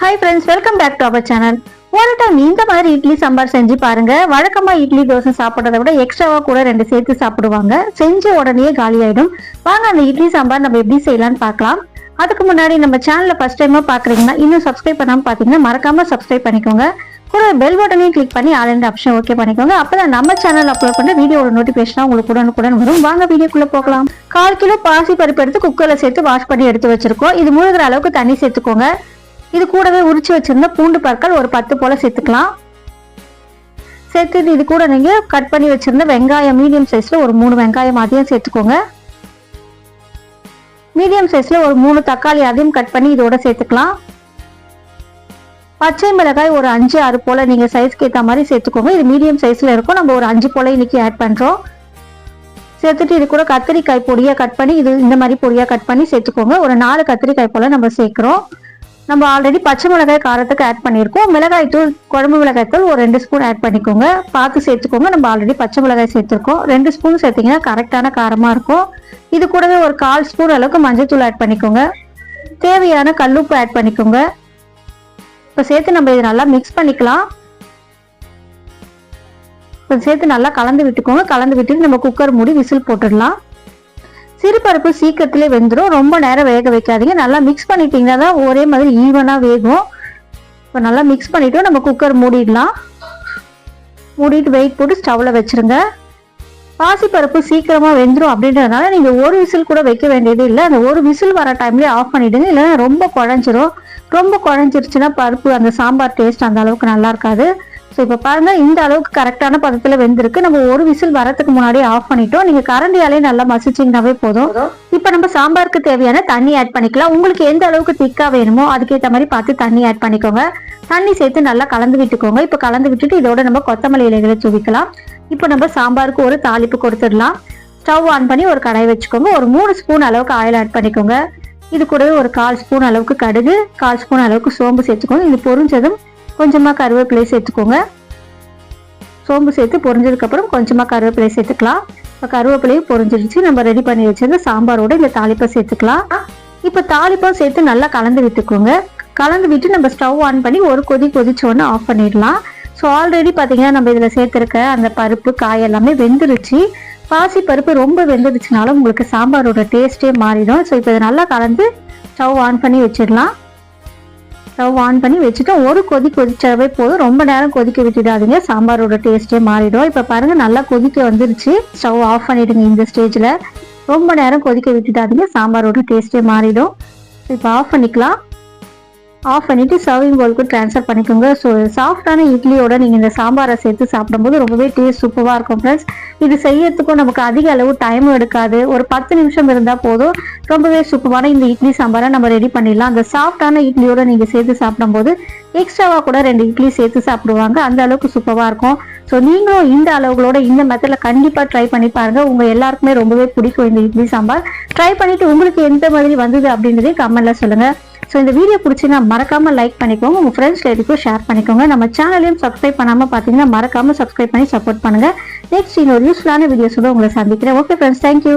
Hi friends welcome back to our channel ஒரு time இந்த மாதிரி இட்லி சாம்பார் செஞ்சு பாருங்க. வழக்கமா இட்லி தோசை சாப்பிட்றத விட எக்ஸ்ட்ராவா கூட ரெண்டு சேர்த்து சாப்பிடுவாங்க. செஞ்ச உடனே காலி ஆயிடும். வாங்க அந்த இட்லி சாம்பார் நம்ம எப்படி செய்யலாம்னு பார்க்கலாம். அதுக்கு முன்னாடி நம்ம சேனல்ல ஃபர்ஸ்ட் டைமா பாக்குறீங்கன்னா இன்னும் சப்ஸ்கிரைப் பண்ணாம பாத்தீங்கன்னா மறக்காம சப்ஸ்கிரைப் பண்ணிக்கோங்க. கூட பெல் பட்டனையும் கிளிக் பண்ணி ஆல் ஆப்ஷன் ஓகே பண்ணிக்கோங்க. அப்பதான் நம்ம சேனல் அப்லோட் பண்ண வீடியோட நோட்டிபிகேஷன் உங்களுக்கு உடனுக்குடன் வரும். வாங்க வீடியோக்குள்ள போகலாம். கால் கிலோ பாசி பருப்பு எடுத்து குக்கர்ல சேர்த்து வாஷ் பண்ணி எடுத்து வச்சிருக்கோம். இது முழுகிற அளவுக்கு தண்ணி சேர்த்துக்கோங்க. இது கூடவே உரிச்சு வச்சிருந்த பூண்டு பற்கள் ஒரு பத்து போல சேர்த்துக்கலாம். சேர்த்துட்டு இது கூட நீங்க கட் பண்ணி வச்சிருந்த வெங்காயம் மீடியம் சைஸ்ல ஒரு மூணு வெங்காயம் அதையும் சேர்த்துக்கோங்க. மீடியம் சைஸ்ல ஒரு மூணு தக்காளி அதையும் கட் பண்ணி இதோட சேர்த்துக்கலாம். பச்சை மிளகாய் ஒரு அஞ்சு ஆறு போல் நீங்கள் சைஸ்க்கு ஏற்ற மாதிரி சேர்த்துக்கோங்க. இது மீடியம் சைஸில் இருக்கும். நம்ம ஒரு அஞ்சு போல் இன்றைக்கி ஆட் பண்ணுறோம் சேர்த்துட்டு இது கூட கத்திரிக்காய் பொடியாக கட் பண்ணி இது இந்த மாதிரி பொடியாக கட் பண்ணி சேர்த்துக்கோங்க. ஒரு நாலு கத்திரிக்காய் போல் நம்ம சேர்க்குறோம். நம்ம ஆல்ரெடி பச்சை மிளகாய் காரத்துக்கு ஆட் பண்ணியிருக்கோம். மிளகாய் தூள் குழம்பு மிளகாய் தூள் ஒரு ரெண்டு ஸ்பூன் ஆட் பண்ணிக்கோங்க. பார்த்து சேர்த்துக்கோங்க. நம்ம ஆல்ரெடி பச்சை மிளகாய் சேர்த்துருக்கோம். ரெண்டு ஸ்பூன் சேர்த்திங்கன்னா கரெக்டான காரமாக இருக்கும். இது கூடவே ஒரு கால் ஸ்பூன் அளவுக்கு மஞ்சள் தூள் ஆட் பண்ணிக்கோங்க. தேவையான கல்லுப்பு ஆட் பண்ணிக்கோங்க. இப்போ சேர்த்து நம்ம இதை நல்லா மிக்ஸ் பண்ணிக்கலாம். இப்போ சேர்த்து நல்லா கலந்து விட்டுக்கோங்க. கலந்து விட்டுட்டு நம்ம குக்கர் மூடி விசில் போட்டுடலாம். சிறுபருப்பு சீக்கிரத்திலே வெந்துடும் ரொம்ப நேரம் வேக வைக்காதீங்க. நல்லா மிக்ஸ் பண்ணிட்டீங்கன்னா தான் ஒரே மாதிரி ஈவனாக வேகும். இப்போ நல்லா மிக்ஸ் பண்ணிவிட்டு நம்ம குக்கர் மூடிடலாம். மூடிட்டு வெயிட் போட்டு ஸ்டவ்வில் வச்சிருங்க. பாசிப்பருப்பு சீக்கிரமாக வெந்துடும் அப்படின்றதுனால நீங்கள் ஒரு விசில் கூட வைக்க வேண்டியது இல்லை. அந்த ஒரு விசில் வர டைம்லேயே ஆஃப் பண்ணிவிடுங்க இல்லைன்னா ரொம்ப குழஞ்சிரும். ரொம்ப குழஞ்சிருச்சுன்னா பருப்பு அந்த சாம்பார் டேஸ்ட் அந்த அளவுக்கு நல்லா இருக்காது. ஸோ இப்போ பாருங்க இந்த அளவுக்கு கரெக்டான பதத்தில் வெந்திருக்கு. நம்ம ஒரு விசில் வரதுக்கு முன்னாடியே ஆஃப் பண்ணிட்டோம். நீங்க கரண்டியாலே நல்லா மசிச்சிங்கனாவே போதும். இப்போ நம்ம சாம்பாருக்கு தேவையான தண்ணி ஆட் பண்ணிக்கலாம். உங்களுக்கு எந்த அளவுக்கு திக்கா வேணுமோ அதுக்கேற்ற மாதிரி பார்த்து தண்ணி ஆட் பண்ணிக்கோங்க. தண்ணி சேர்த்து நல்லா கலந்து விட்டுக்கோங்க. இப்போ கலந்து விட்டுட்டு இதோட நம்ம கொத்தமல்லி இலைகளை தூவிக்கலாம் இப்போ நம்ம சாம்பாருக்கு ஒரு தாளிப்பு கொடுத்துடலாம். ஸ்டவ் ஆன் பண்ணி ஒரு கடாய் வச்சுக்கோங்க. ஒரு மூணு ஸ்பூன் அளவுக்கு ஆயில் ஆட் பண்ணிக்கோங்க. இது கூடவே ஒரு கால் ஸ்பூன் அளவுக்கு கடுகு கால் ஸ்பூன் அளவுக்கு சோம்பு சேர்த்துக்கோங்க. இது பொரிஞ்சதும் கொஞ்சமாக கருவேப்பிலை சேர்த்துக்கோங்க. சோம்பு சேர்த்து பொரிஞ்சதுக்கப்புறம் கொஞ்சமாக கருவேப்பிலை சேர்த்துக்கலாம். இப்போ கருவேப்பிலையும் பொரிஞ்சிருச்சு. நம்ம ரெடி பண்ணி வச்சிருந்த சாம்பாரோட இந்த தாளிப்பை சேர்த்துக்கலாம். இப்போ தாளிப்பம் சேர்த்து நல்லா கலந்து விட்டுக்கோங்க. கலந்து விட்டு நம்ம ஸ்டவ் ஆன் பண்ணி ஒரு கொதி கொதிச்சோன்னு ஆஃப் பண்ணிடலாம். ஸோ ஆல்ரெடி பார்த்தீங்கன்னா நம்ம இதில் சேர்த்துருக்க அந்த பருப்பு காய் எல்லாமே வெந்துருச்சு. பாசி பருப்பு ரொம்ப வெந்துருச்சுனாலும் உங்களுக்கு சாம்பாரோட டேஸ்ட்டே மாறிடும். ஸோ இப்போ இதை நல்லா கலந்து ஸ்டவ் ஆன் பண்ணி வச்சிடலாம். ஸ்டவ் ஆன் பண்ணி வச்சுட்டு ஒரு கொதி கொதிச்சாவே போதும். ரொம்ப நேரம் கொதிக்க விட்டுடாதீங்க. சாம்பாரோட டேஸ்ட்டே மாறிடும். இப்போ பாருங்கள் நல்லா கொதிக்க வந்துருச்சு. ஸ்டவ் ஆஃப் பண்ணிவிடுங்க இந்த ஸ்டேஜில் ரொம்ப நேரம் கொதிக்க விட்டுடாதீங்க. சாம்பாரோட டேஸ்ட்டே மாறிடும். இப்போ ஆஃப் பண்ணிக்கலாம். ஆஃப் பண்ணிட்டு சர்விங் பவுலுக்கு ட்ரான்ஸ்ஃபர் பண்ணிக்கோங்க. ஸோ சாஃப்டான இட்லியோட நீங்கள் இந்த சாம்பாரை சேர்த்து சாப்பிடும்போது ரொம்பவே டேஸ்ட் சூப்பராக இருக்கும் ஃப்ரெண்ட்ஸ் இது செய்யறதுக்கும் நமக்கு அதிக அளவு டைமும் எடுக்காது. ஒரு பத்து நிமிஷம் இருந்தால் போதும். ரொம்பவே சூப்பரான இந்த இட்லி சாம்பாரை நம்ம ரெடி பண்ணிடலாம். அந்த சாஃப்டான இட்லியோட நீங்கள் சேர்த்து சாப்பிடும்போது எக்ஸ்ட்ராவாக கூட ரெண்டு இட்லி சேர்த்து சாப்பிடுவாங்க. அந்த அளவுக்கு சூப்பராக இருக்கும். ஸோ நீங்களும் இந்த அளவுகளோட இந்த மெத்தடில் கண்டிப்பாக ட்ரை பண்ணி பாருங்கள் உங்கள் எல்லாருக்குமே ரொம்பவே பிடிக்கும் இந்த இட்லி சாம்பார். ட்ரை பண்ணிவிட்டு உங்களுக்கு எந்த மாதிரி வந்தது அப்படின்றதே கமெண்டில் சொல்லுங்கள் ஸோ இந்த வீடியோ பிடிச்சிங்கன்னா மறக்காம லைக் பண்ணிக்கோங்க. உங்க ஃப்ரெண்ட்ஸ் எதுக்கும் ஷேர் பண்ணிக்கோங்க. நம்ம சேனலையும் சப்ஸ்கிரைப் பண்ணாம பார்த்தீங்கன்னா மறக்காம சப்ஸ்கிரைப் பண்ணி சப்போர்ட் பண்ணுங்கள் நெக்ஸ்ட் இன்னொரு யூஸ்ஃபுல்லான வீடியோஸோட உங்களை சந்திக்கிறேன். Okay friends thank you